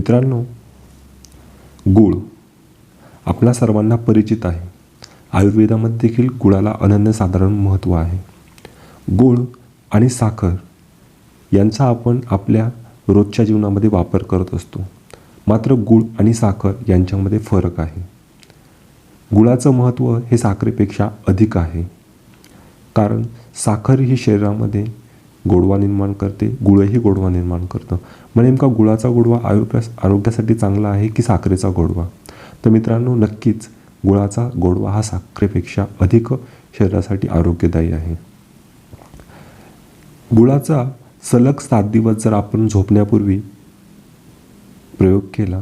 मित्रांनो गुळ आपल्या सर्वांना परिचित आहे. आयुर्वेदामध्ये देखील गुळाला अनन्यसाधारण महत्त्व आहे. गुळ आणि साखर यांचा आपण आपल्या रोजच्या जीवनामध्ये वापर करत असतो. मात्र गुळ आणि साखर यांच्यामध्ये फरक आहे. गुळाचं महत्त्व हे साखरेपेक्षा अधिक आहे. कारण साखर ही शरीरामध्ये गोडवा निर्माण करते गुळही गोडवा निर्माण करतं. मग नेमका गुळाचा गोडवा आरोग्या आरोग्यासाठी चांगला आहे की साखरेचा गोडवा? तर मित्रांनो नक्कीच गुळाचा गोडवा हा साखरेपेक्षा अधिक शरीरासाठी आरोग्यदायी आहे. गुळाचा सलग सात दिवस जर आपण झोपण्यापूर्वी प्रयोग केला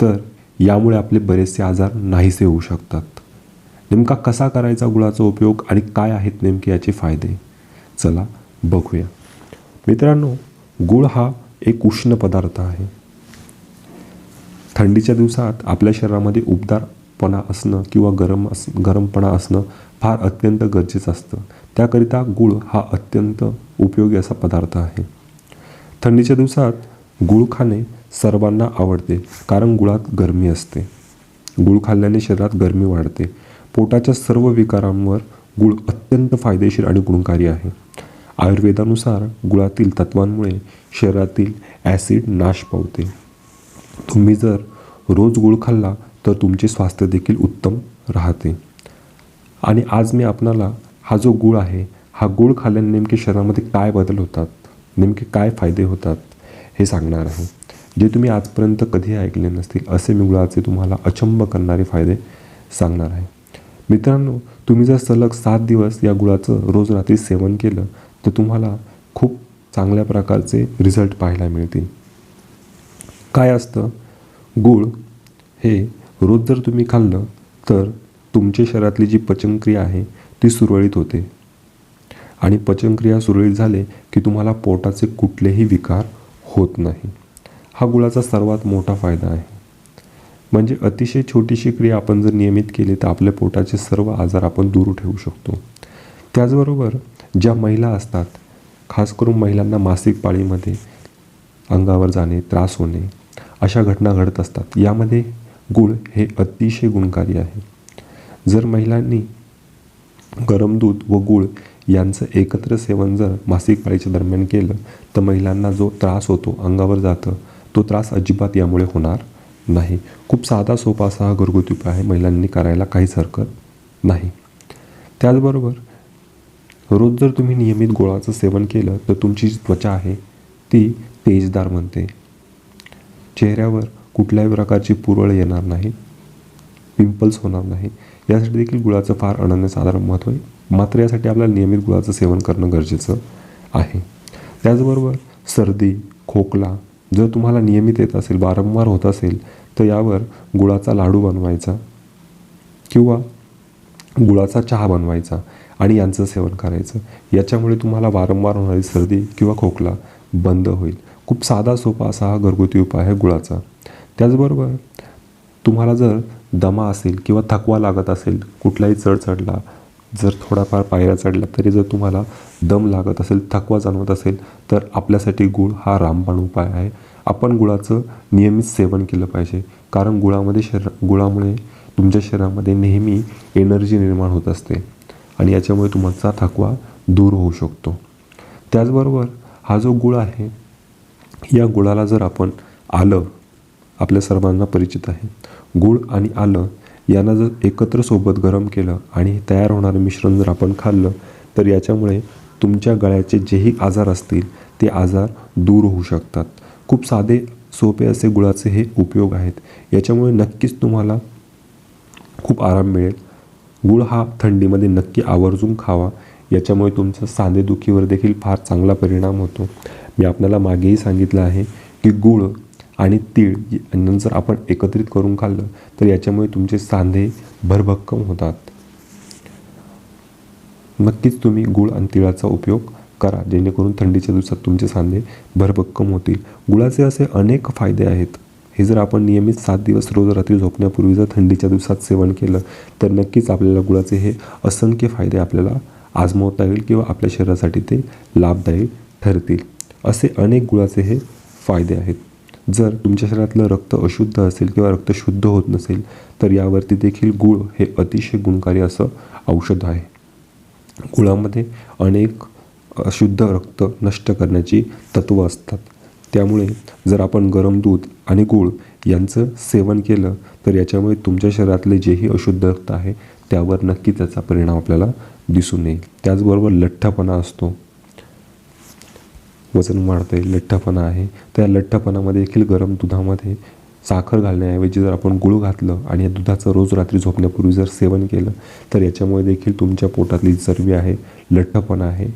तर यामुळे आपले बरेचसे आजार नाहीसे होऊ शकतात. नेमका कसा करायचा गुळाचा उपयोग आणि काय आहेत नेमके याचे फायदे? चला बघूया. मित्रांनो गुळ हा एक उष्ण पदार्थ आहे. थंडीच्या दिवसात आपल्या शरीरामध्ये उबदारपणा असणं किंवा गरम अस गरमपणा असणं फार अत्यंत गरजेचं असतं. त्याकरिता गुळ हा अत्यंत उपयोगी असा पदार्थ आहे. थंडीच्या दिवसात गुळ खाणे सर्वांना आवडते कारण गुळात गरमी असते. गुळ खाल्ल्याने शरीरात गरमी वाढते. पोटाच्या सर्व विकारांवर गुळ अत्यंत फायदेशीर आणि गुणकारी आहे. आयुर्वेदानुसार गुळातील तत्वांमुळे शरीरातील ॲसिड नाश पावते. तुम्ही जर रोज गुळ खाल्ला तर तुमचे स्वास्थ्य देखील उत्तम राहते. आणि आज मी आपणाला हा जो गुळ आहे हा गुळ खाल्ल्याने नेमके शरीरामध्ये काय बदल होतात नेमके काय फायदे होतात हे सांगणार आहे. जे तुम्ही आजपर्यंत कधी ऐकले नसतील असे मी गुळाचे तुम्हाला अचंब करणारे फायदे सांगणार आहे. मित्रांनो तुम्ही जर सलग सात दिवस या गुळाचं रोज रात्री सेवन केलं तर तुम्हाला खूप चांगल्या प्रकारचे रिझल्ट पाहायला मिळतील. काय असतं? गूळ हे रोज जर तुम्ही खाल्लं तर तुमच्या शरीरातली जी पचनक्रिया आहे ती सुरळीत होते. आणि पचनक्रिया सुरळीत झाले की तुम्हाला पोटाचे कुठलेही विकार होत नाही. हा गुळाचा सर्वात मोठा फायदा आहे. म्हणजे अतिशय छोटीशी क्रिया आपण जर नियमित केली तर आपल्या पोटाचे सर्व आजार आपण दूर ठेवू शकतो. त्याचबरोबर ज्या महिला असतात खास करून महिलांना मासिक पाळीमध्ये अंगावर जाणे त्रास होणे अशा घटना घडत असतात. यामध्ये गुळ हे अतिशय गुणकारी आहे. जर महिलांनी गरम दूध व गूळ यांचं एकत्र सेवन जर मासिक पाळीच्या दरम्यान केलं तर महिलांना जो त्रास होतो अंगावर जातं तो त्रास अजिबात यामुळे होणार नाही. खूप साधा सोपा असा हा घरगुती उपाय आहे. महिलांनी करायला काहीच हरकत नाही. त्याचबरोबर रोज जर तुम्ही नियमित गोळाचं सेवन केलं तर तुमची जी त्वचा आहे ती तेजदार बनते. चेहऱ्यावर कुठल्याही प्रकारची पुरळ येणार नाही. पिंपल्स होणार नाही. यासाठी देखील गुळाचं फार अनन्यसाधारण महत्त्व आहे. मात्र यासाठी आपल्याला नियमित गुळाचं सेवन करणं गरजेचं आहे. त्याचबरोबर सर्दी खोकला जर तुम्हाला नियमित येत असेल वारंवार होत असेल तर यावर गुळाचा लाडू बनवायचा किंवा गुळाचा चहा बनवायचा. आणि यांचं सेवन करायचं. याच्यामुळे तुम्हाला वारंवार होणारी सर्दी किंवा खोकला बंद होईल. खूप साधा सोपा असा हा घरगुती उपाय आहे गुळाचा. त्याचबरोबर तुम्हाला जर दमा असेल किंवा थकवा लागत असेल कुठलाही चढ चढला जर थोडाफार पायऱ्या चढला तरी जर तुम्हाला दम लागत असेल थकवा जाणवत असेल तर आपल्यासाठी गुळ हा रामबाण उपाय आहे. आपण गुळाचं नियमित सेवन केलं पाहिजे. कारण गुळामध्ये शरीर गुळामुळे तुमच्या शरीरामध्ये नेहमी एनर्जी निर्माण होत असते. आणि याच्यामुळे तुमचा थकवा दूर होऊ शकतो. त्याचबरोबर हा जो गुळ आहे या गुळाला जर आपण आलं आपल्या सर्वांना परिचित आहे गुळ आणि आलं यांना जर एकत्र सोबत गरम केलं आणि तयार होणारं मिश्रण जर आपण खाल्लं तर याच्यामुळे तुमच्या गळ्याचे जेही आजार असतील ते आजार दूर होऊ शकतात. खूप साधे सोपे असे गुळाचे हे उपयोग आहेत. याच्यामुळे नक्कीच तुम्हाला खूप आराम मिळेल. गुळ हा थंडीमध्ये नक्की आवर्जून खावा. याच्यामुळे तुमचं सांधेदुखीवर देखील फार चांगला परिणाम होतो. मी आपल्याला मागेही सांगितलं आहे की गुळ आणि तीळ यांना जर आपण एकत्रित करून खाल्लं तर याच्यामुळे तुमचे सांधे भरभक्कम होतात. नक्कीच तुम्ही गुळ आणि तिळाचा उपयोग करा. जेणेकरून थंडीच्या दिवसात तुमचे सांधे भरभक्कम होतील. गुळाचे असे अनेक फायदे आहेत. हे जर आपण नियमित सात दिवस रोज रात्री झोपण्यापूर्वी जर थंडीच्या दिवसात सेवन केलं तर नक्कीच आपल्याला गुळाचे हे असंख्य फायदे आपल्याला आजमावता येईल किंवा आपल्या शरीरासाठी ते लाभदायी ठरतील. असे अनेक गुळाचे हे फायदे आहेत. जर तुमच्या शरीरातलं रक्त अशुद्ध असेल किंवा रक्त शुद्ध होत नसेल तर यावरती देखील गूळ हे अतिशय गुणकारी असं औषध आहे. गुळामध्ये अनेक अशुद्ध रक्त नष्ट करण्याची तत्त्व असतात. त्यामुळे जर आपण गरम दूध आणि गूळ यांचं सेवन केलं तर याच्यामुळे तुमच्या शरीरातले जेही अशुद्ध रक्त आहे त्यावर नक्की त्याचा परिणाम आपल्याला दिसून येईल. त्याचबरोबर लठ्ठपणा असतो. वजन वाढते लठ्ठपणा आहे. त्या लठ्ठपणामध्ये देखील गरम दुधामध्ये साखर घालण्याऐवजी जर आपण गुळ घातलं आणि या दुधाचं रोज रात्री झोपण्यापूर्वी जर सेवन केलं तर याच्यामुळे देखील तुमच्या पोटातली चरबी आहे लठ्ठपणा आहे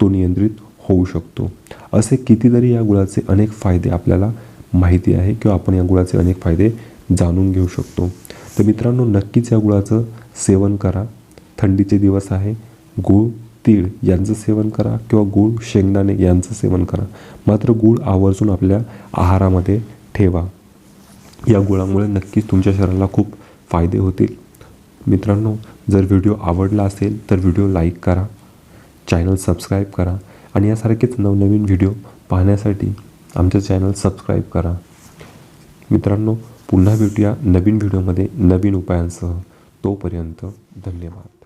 तो नियंत्रित होऊ शकतो. असे कितीतरी या गुळाचे अनेक फायदे आपल्याला माहिती आहे किंवा आपण या गुळाचे अनेक फायदे जाणून घेऊ शकतो. तर मित्रांनो नक्कीच या गुळाचं सेवन करा. थंडीचे दिवस आहे. गूळ तीळ यांचं सेवन करा किंवा गूळ शेंगदाणे यांचं सेवन करा. मात्र गूळ आवर्जून आपल्या आहारामध्ये ठेवा. या गुळामुळे नक्कीच तुमच्या शरीराला खूप फायदे होतील. मित्रांनो जर व्हिडिओ आवडला असेल तर व्हिडिओ लाईक करा. चॅनल सबस्क्राईब करा. आणि यासारखेच नवनवीन व्हिडिओ पाहण्यासाठी आमचं चॅनल सबस्क्राईब करा. मित्रांनो पुन्हा भेटूया नवीन व्हिडिओमध्ये नवीन उपायांसह. तोपर्यंत धन्यवाद.